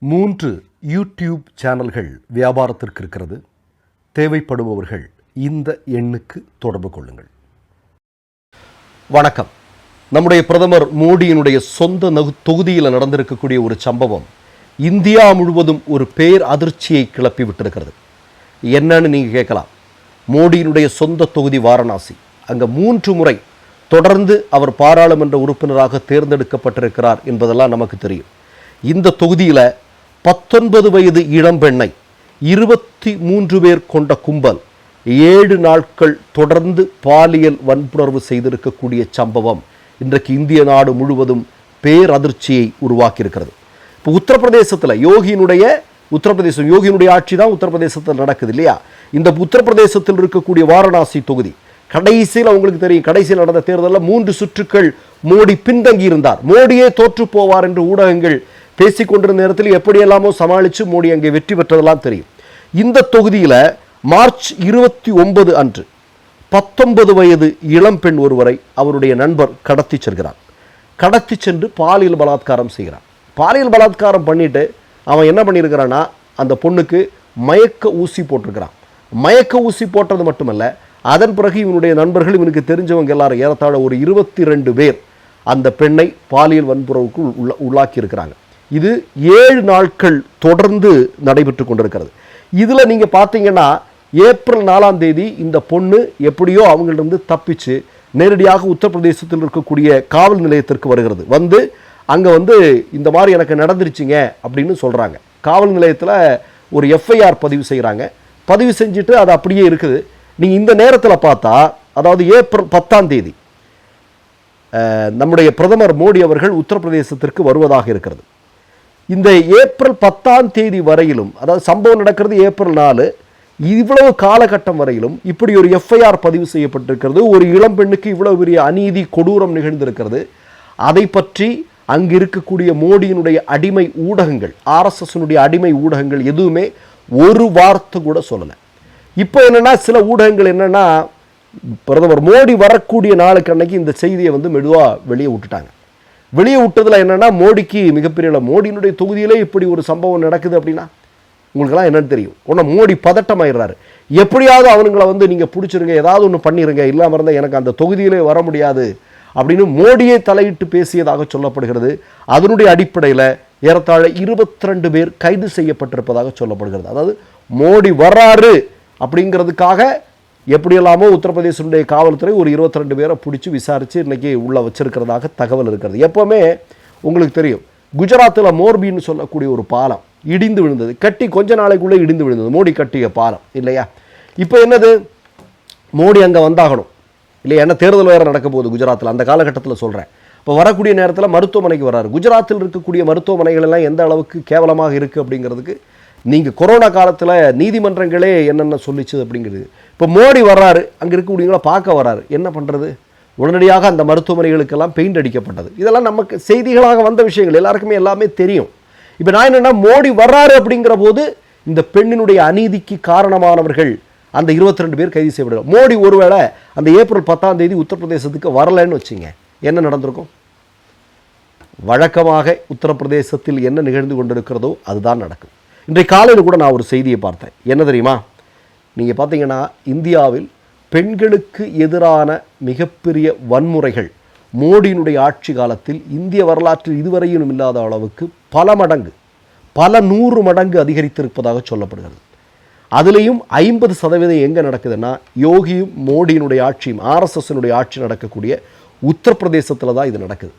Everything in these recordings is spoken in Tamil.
மூன்று யூடியூப் சேனல்கள் வியாபாரத்திற்கு இருக்கிறது. தேவைப்படுபவர்கள் இந்த எண்ணுக்கு தொடர்பு கொள்ளுங்கள். வணக்கம். நம்முடைய பிரதமர் மோடியினுடைய சொந்த நகு தொகுதியில் நடந்திருக்கக்கூடிய ஒரு சம்பவம் இந்தியா முழுவதும் ஒரு பேர் அதிர்ச்சியை கிளப்பி விட்டிருக்கிறது. என்னன்னு நீங்கள் கேட்கலாம். மோடியினுடைய சொந்த தொகுதி வாரணாசி. அங்கே மூன்று முறை தொடர்ந்து அவர் பாராளுமன்ற உறுப்பினராக தேர்ந்தெடுக்கப்பட்டிருக்கிறார் என்பதெல்லாம் நமக்கு தெரியும். இந்த தொகுதியில் பத்தொன்பது வயது இளம்பெண்ணை இருபத்தி மூன்று பேர் கொண்ட கும்பல் ஏழு நாட்கள் தொடர்ந்து பாலியல் வன்புணர்வு செய்திருக்கக்கூடிய சம்பவம் இன்றைக்கு இந்திய நாடு முழுவதும் பேரதிர்ச்சியை உருவாக்கியிருக்கிறது. இப்போ உத்தரப்பிரதேசத்தில் யோகியினுடைய உத்தரப்பிரதேசம் யோகியினுடைய ஆட்சி தான் உத்தரப்பிரதேசத்தில் நடக்குது இல்லையா? இந்த உத்தரப்பிரதேசத்தில் இருக்கக்கூடிய வாரணாசி தொகுதி கடைசியில் அவங்களுக்கு தெரியும் கடைசியில் நடந்த தேர்தலில் மூன்று சுற்றுக்கள் மோடி பின்தங்கி இருந்தார் மோடியே தோற்று போவார் என்று ஊடகங்கள் பேசிக்கொண்டிருந்த நேரத்தில் எப்படியெல்லாமோ சமாளித்து மோடி அங்கே வெற்றி பெற்றதெல்லாம் தெரியும். இந்த தொகுதியில் மார்ச் இருபத்தி ஒன்பது அன்று பத்தொன்பது வயது இளம் பெண் ஒருவரை அவருடைய நண்பர் கடத்தி செல்கிறார். கடத்தி சென்று பாலியல் பலாத்காரம் செய்கிறான் பாலியல் பலாத்காரம் பண்ணிட்டு அவன் என்ன பண்ணியிருக்கிறான்னா அந்த பொண்ணுக்கு மயக்க ஊசி போட்டிருக்கிறான். மயக்க ஊசி போட்டது மட்டுமல்ல அதன் பிறகு இவனுடைய நண்பர்கள் இவனுக்கு தெரிஞ்சவங்க எல்லாரும் ஏறத்தாழ ஒரு இருபத்தி ரெண்டு பேர் அந்த பெண்ணை பாலியல் வன்புறவுக்கு உள்ள உள்ளாக்கி இருக்கிறாங்க இது ஏழு நாட்கள் தொடர்ந்து நடைபெற்று கொண்டிருக்கிறது. இதில் நீங்கள் பார்த்தீங்கன்னா ஏப்ரல் நாலாம் தேதி இந்த பொண்ணு எப்படியோ அவங்களிருந்து தப்பிச்சு நேரடியாக உத்தரப்பிரதேசத்தில் இருக்கக்கூடிய காவல் நிலையத்திற்கு வருகிறது. வந்து அங்கே வந்து இந்த மாதிரி எனக்கு நடந்துருச்சுங்க அப்படின்னு சொல்கிறாங்க காவல் நிலையத்தில் ஒரு எஃப்ஐஆர் பதிவு செய்கிறாங்க பதிவு செஞ்சுட்டு அது அப்படியே இருக்குது. நீங்கள் இந்த நேரத்தில் பார்த்தா அதாவது ஏப்ரல் பத்தாம் தேதி நம்முடைய பிரதமர் மோடி அவர்கள் உத்தரப்பிரதேசத்திற்கு வருவதாக இருக்கிறது. இந்த ஏப்ரல் பத்தாம் தேதி வரையிலும் அதாவது சம்பவம் நடக்கிறது ஏப்ரல் நாலு இவ்வளவு காலகட்டம் வரையிலும் இப்படி ஒரு எஃப்ஐஆர் பதிவு செய்யப்பட்டிருக்கிறது. ஒரு இளம்பெண்ணுக்கு இவ்வளவு பெரிய அநீதி கொடூரம் நிகழ்ந்திருக்கிறது. அதை பற்றி அங்கு இருக்கக்கூடிய மோடியினுடைய அடிமை ஊடகங்கள் ஆர்எஸ்எஸ்னுடைய அடிமை ஊடகங்கள் எதுவுமே ஒரு வார்த்தை கூட சொல்லலை. இப்போ என்னென்னா சில ஊடகங்கள் என்னென்னா பிரதமர் மோடி வரக்கூடிய நாளுக்கு அன்னைக்கு இந்த செய்தியை வந்து மெதுவாக வெளியே விட்டுட்டாங்க. வெளியே விட்டதில் என்னென்னா மோடிக்கு மிகப்பெரிய மோடியினுடைய தொகுதியிலே இப்படி ஒரு சம்பவம் நடக்குது அப்படின்னா உங்களுக்கெல்லாம் என்னன்னு தெரியும். ஒன்று மோடி பதட்டமாயிடுறாரு. எப்படியாவது அவனுங்களை வந்து நீங்கள் பிடிச்சிருங்க ஏதாவது ஒன்று பண்ணிடுங்க இல்லாமல் இருந்தால் எனக்கு அந்த தொகுதியிலே வர முடியாது அப்படின்னு மோடியே தலையிட்டு பேசியதாக சொல்லப்படுகிறது. அதனுடைய அடிப்படையில் ஏறத்தாழ 22 பேர் கைது செய்யப்பட்டிருப்பதாக சொல்லப்படுகிறது. அதாவது மோடி வர்றாரு அப்படிங்கிறதுக்காக எப்படியெல்லாமோ உத்தரப்பிரதேசனுடைய காவல்துறை ஒரு 22 பேரை பிடிச்சி விசாரித்து இன்னைக்கு உள்ளே வச்சுருக்கிறதாக தகவல் இருக்கிறது. எப்போவுமே உங்களுக்கு தெரியும் குஜராத்தில் மோர்பின்னு சொல்லக்கூடிய ஒரு பாலம் இடிந்து விழுந்தது. கட்டி கொஞ்ச நாளைக்குள்ளே இடிந்து விழுந்தது. மோடி கட்டிய பாலம் இல்லையா? இப்போ என்னது? மோடி அங்கே வந்தாகணும். இல்லையா? என்ன தேர்தல் வேறு நடக்க போகுது குஜராத்தில். அந்த காலகட்டத்தில் சொல்கிறேன் இப்போ வரக்கூடிய நேரத்தில் மருத்துவமனைக்கு வராரு குஜராத்தில் இருக்கக்கூடிய மருத்துவமனைகள் எல்லாம் எந்த அளவுக்கு கேவலமாக இருக்குது அப்படிங்கிறதுக்கு நீங்கள் கொரோனா காலத்தில் நீதிமன்றங்களே என்னென்ன சொல்லிச்சு அப்படிங்கிறது. இப்போ மோடி வர்றாரு அங்கே இருக்கக்கூடியவங்கள பார்க்க வர்றாரு. என்ன பண்ணுறது உடனடியாக அந்த மருத்துவமனைகளுக்கெல்லாம் பெயிண்ட் அடிக்கப்பட்டது. இதெல்லாம் நமக்கு செய்திகளாக வந்த விஷயங்கள். எல்லாருக்குமே எல்லாமே தெரியும். இப்போ நான் என்னென்னா மோடி வர்றாரு அப்படிங்கிற போது இந்த பெண்ணினுடைய அநீதிக்கு காரணமானவர்கள் அந்த 22 பேர் கைது செய்யப்படுகிறார். மோடி ஒருவேளை அந்த ஏப்ரல் பத்தாம் தேதி உத்தரப்பிரதேசத்துக்கு வரலைன்னு வச்சுங்க என்ன நடந்திருக்கும்? வழக்கமாக உத்தரப்பிரதேசத்தில் என்ன நிகழ்ந்து கொண்டிருக்கிறதோ அதுதான் நடக்கும். இன்றைக்கு காலையில் கூட நான் ஒரு செய்தியை பார்த்தேன். என்ன தெரியுமா? நீங்கள் பார்த்தீங்கன்னா இந்தியாவில் பெண்களுக்கு எதிரான மிகப்பெரிய வன்முறைகள் மோடியினுடைய ஆட்சி காலத்தில் இந்திய வரலாற்றில் இதுவரையிலும் இல்லாத அளவுக்கு பல மடங்கு பல நூறு மடங்கு அதிகரித்திருப்பதாக சொல்லப்படுகிறது. அதுலேயும் ஐம்பது சதவீதம் எங்கே நடக்குதுன்னா யோகியும் மோடியினுடைய ஆட்சியும் ஆர்எஸ்எஸ்னுடைய ஆட்சி நடக்கக்கூடிய உத்தரப்பிரதேசத்தில் தான் இது நடக்குது.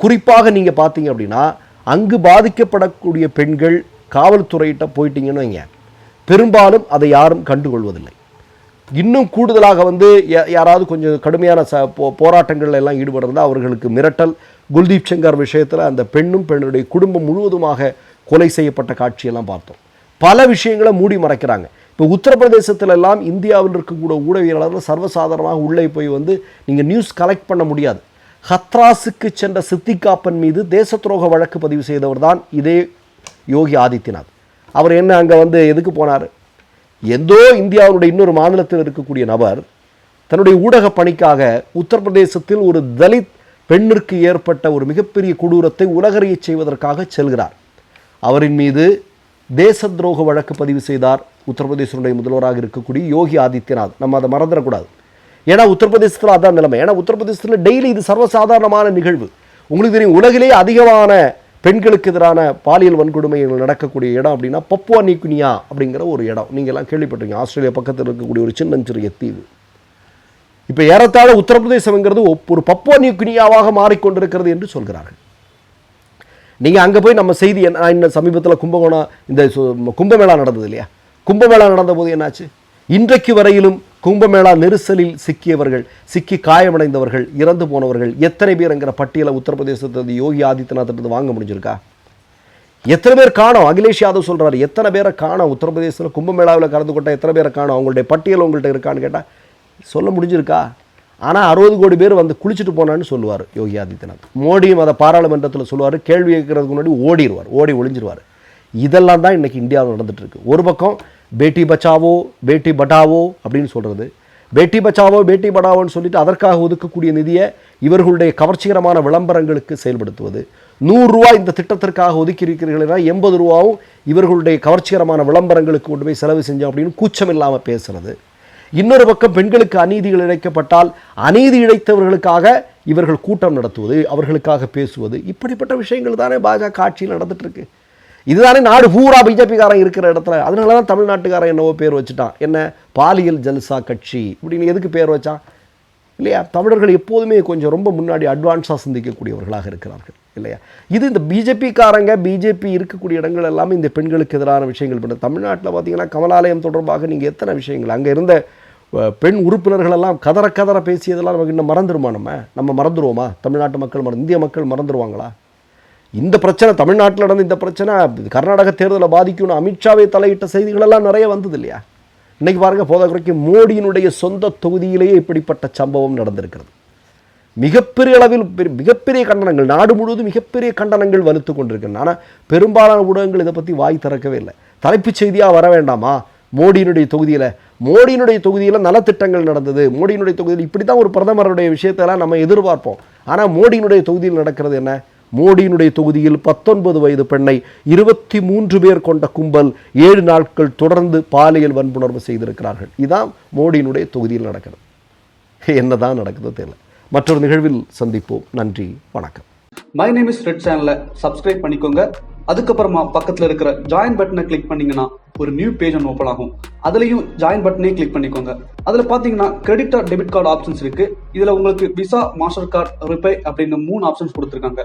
குறிப்பாக நீங்கள் பார்த்தீங்க அப்படின்னா அங்கு பாதிக்கப்படக்கூடிய பெண்கள் காவல்துறையிட்ட போயிட்டீங்கன்னு வைங்க. பெரும்பாலும் அதை யாரும் கண்டுகொள்வதில்லை. இன்னும் கூடுதலாக வந்து யாராவது கொஞ்சம் கடுமையான ச போ போராட்டங்கள் எல்லாம் ஈடுபடுறது அவர்களுக்கு மிரட்டல். குல்தீப் சங்கர் விஷயத்தில் அந்த பெண்ணும் பெண்ணுடைய குடும்பம் முழுவதுமாக கொலை செய்யப்பட்ட காட்சியெல்லாம் பார்த்தோம். பல விஷயங்களை மூடி மறைக்கிறாங்க. இப்போ உத்தரப்பிரதேசத்திலெல்லாம் இந்தியாவில் இருக்கக்கூடிய ஊடகவியலாளர்கள் சர்வசாதாரணமாக உள்ளே போய் வந்து நீங்கள் நியூஸ் கலெக்ட் பண்ண முடியாது. ஹத்ராஸுக்கு சென்ற சித்திகாப்பன் மீது தேச துரோக வழக்கு பதிவு செய்தவர் தான் இதே யோகி ஆதித்யநாத். அவர் என்ன அங்கே வந்து எதுக்கு போனார்? எந்தோ இந்தியாவுடைய இன்னொரு மாநிலத்தில் இருக்கக்கூடிய நபர் தன்னுடைய ஊடக பணிக்காக உத்தரப்பிரதேசத்தில் ஒரு தலித் பெண்ணிற்கு ஏற்பட்ட ஒரு மிகப்பெரிய கொடூரத்தை உலகறியச் செய்வதற்காக செல்கிறார். அவரின் மீது தேச துரோக வழக்கு பதிவு செய்தார் உத்தரப்பிரதேசனுடைய முதல்வராக இருக்கக்கூடிய யோகி ஆதித்யநாத். நம்ம அதை மறந்துடக்கூடாது. ஏன்னா உத்தரப்பிரதேசத்தில் அதான் நிலைமை. ஏன்னா உத்தரப்பிரதேசத்தில் டெய்லி இது சர்வசாதாரணமான நிகழ்வு. உங்களுக்கு தெரியும் உலகிலேயே அதிகமான பெண்களுக்கு எதிரான பாலியல் வன்கொடுமைகள் நடக்கக்கூடிய இடம் அப்படின்னா பப்புவா நியூகினியா அப்படிங்கிற ஒரு இடம். நீங்கள்லாம் கேள்விப்பட்டிருக்கீங்க. ஆஸ்திரேலியா பக்கத்தில் இருக்கக்கூடிய ஒரு சின்ன சிறிய தீவு. இப்போ ஏறத்தாழ உத்தரப்பிரதேசம்ங்கிறது ஒரு பப்புவா நியூகினியாவாக மாறிக்கொண்டிருக்கிறது என்று சொல்கிறார்கள். நீங்க அங்க போய் நம்ம செய்தி என்ன நான் சமீபத்தில் கும்பகோணம் இந்த கும்பமேளா நடந்தது இல்லையா? கும்பமேளா நடந்த போது என்னாச்சு? இன்றைக்கு வரையிலும் கும்பமேளா நெரிசலில் சிக்கியவர்கள் சிக்கி காயமடைந்தவர்கள் இறந்து போனவர்கள் எத்தனை பேர்ங்கிற பட்டியலை உத்தரப்பிரதேசத்திலிருந்து யோகி ஆதித்யநாத்திலிருந்து வாங்க முடிஞ்சிருக்கா? எத்தனை பேர் காணும்? அகிலேஷ் யாதவ் சொல்றாரு எத்தனை பேரை காணோம்? உத்தரப்பிரதேசத்தில் கும்பமேளாவில் கலந்து கொண்ட எத்தனை பேரை காணும்? அவங்களுடைய பட்டியல் உங்கள்கிட்ட இருக்கான்னு கேட்டால் சொல்ல முடிஞ்சிருக்கா? ஆனால் அறுபது கோடி பேர் வந்து குளிச்சுட்டு போனான்னு சொல்லுவார் யோகி ஆதித்யநாத். மோடியும் அதை பாராளுமன்றத்தில் சொல்லுவார் கேள்வி கேட்கறதுக்கு முன்னாடி ஓடிடுவார் ஓடி ஒளிஞ்சிருவார். இதெல்லாம் தான் இன்னைக்கு இந்தியாவில் நடந்துகிட்ருக்கு இருக்கு. ஒரு பக்கம் பேட்டி பச்சாவோ பேட்டி பட்டாவோ அப்படின்னு சொல்கிறது பேட்டி பச்சாவோ பேட்டி படாவோன்னு சொல்லிட்டு அதற்காக ஒதுக்கக்கூடிய நிதியை இவர்களுடைய கவர்ச்சிகரமான விளம்பரங்களுக்கு செயல்படுத்துவது. நூறுரூவா இந்த திட்டத்திற்காக ஒதுக்கி இருக்கிறீர்களா எண்பது ரூபாவும் இவர்களுடைய கவர்ச்சிகரமான விளம்பரங்களுக்கு கொண்டு போய் செலவு செஞ்சோம் அப்படின்னு கூச்சம் இல்லாமல் பேசுறது. இன்னொரு பக்கம் பெண்களுக்கு அநீதிகள் இழைக்கப்பட்டால் அநீதி இழைத்தவர்களுக்காக இவர்கள் கூட்டம் நடத்துவது அவர்களுக்காக பேசுவது இப்படிப்பட்ட விஷயங்கள் தானே பாஜக ஆட்சியில் நடந்துட்டு இதுதானே நாடு பூரா பிஜேபிக்காரன் இருக்கிற இடத்துல. அதனால தான் தமிழ்நாட்டுக்காரன் என்னவோ பேர் வச்சுட்டான். என்ன? பாலியல் ஜல்சா கட்சி இப்படின்னு எதுக்கு பேர் வச்சான்? இல்லையா? தமிழர்கள் எப்போதுமே கொஞ்சம் ரொம்ப முன்னாடி அட்வான்ஸாக சிந்திக்கக்கூடியவர்களாக இருக்கிறார்கள். இல்லையா? இது இந்த பிஜேபிக்காரங்க பிஜேபி இருக்கக்கூடிய இடங்கள் எல்லாமே இந்த பெண்களுக்கு எதிரான விஷயங்கள். பண்ண தமிழ்நாட்டில் பார்த்தீங்கன்னா கமலாலயம் தொடர்பாக நீங்கள் எத்தனை விஷயங்கள்? அங்கே இருந்த பெண் உறுப்பினர்கள் எல்லாம் கதற கதற பேசியதெல்லாம் நமக்கு இன்னும் மறந்துடுமா நம்ம? நம்ம மறந்துடுவோமா தமிழ்நாட்டு மக்கள் மறந்து இந்திய மக்கள் மறந்துடுவாங்களா இந்த பிரச்சனை தமிழ்நாட்டில் நடந்த இந்த பிரச்சனை கர்நாடக தேர்தலை பாதிக்கும்னு அமித்ஷாவை தலையிட்ட செய்திகளெல்லாம் நிறைய வந்தது இல்லையா? இன்னைக்கு பாருங்க போத மோடியினுடைய சொந்த தொகுதியிலேயே இப்படிப்பட்ட சம்பவம் நடந்திருக்கிறது. மிகப்பெரிய அளவில் மிகப்பெரிய கண்டனங்கள் நாடு முழுவதும் மிகப்பெரிய கண்டனங்கள் வலுத்து கொண்டிருக்கின்றன. ஆனால் பெரும்பாலான ஊடகங்கள் இதை பற்றி வாய் திறக்கவே இல்லை. தலைப்புச் செய்தியாக வர வேண்டாமா? மோடியினுடைய தொகுதியில் மோடியினுடைய தொகுதியில் நலத்திட்டங்கள் நடந்தது. மோடியினுடைய தொகுதியில் இப்படி தான் ஒரு பிரதமருடைய விஷயத்தெல்லாம் நம்ம எதிர்பார்ப்போம். ஆனால் மோடியினுடைய தொகுதியில் நடக்கிறது என்ன? மோடியினுடைய தொகுதியில் பத்தொன்பது வயது பெண்ணை இருபத்தி மூன்று பேர் கொண்ட கும்பல் ஏழு நாட்கள் தொடர்ந்து பாலியல் வன்புணர்வு செய்திருக்கிறார்கள். இதான் மோடியினுடைய தொகுதியில் நடக்கிறது. என்னதான் நடக்குதோ தெரியல. மற்றொரு நிகழ்வில் சந்திப்போம். நன்றி வணக்கம். மை நேம் இஸ் ரெட் சேனலை சப்ஸ்கிரைப் பண்ணிக்கோங்க. அதுக்கப்புறமா பக்கத்தில் இருக்கிற ஜாயின் பட்டனை கிளிக் பண்ணீங்கன்னா ஒரு நியூ பேஜ் ஒன்று ஓப்பன் ஆகும். அதுலயும் ஜாயின் பட்டனே கிளிக் பண்ணிக்கோங்க. அதுல பாத்தீங்கன்னா credit or debit card options இருக்கு. இதுல உங்களுக்கு விசா மாஸ்டர் கார்டு ரிப்பே அப்படின்னு மூணு ஆப்ஷன்ஸ் கொடுத்துருக்காங்க.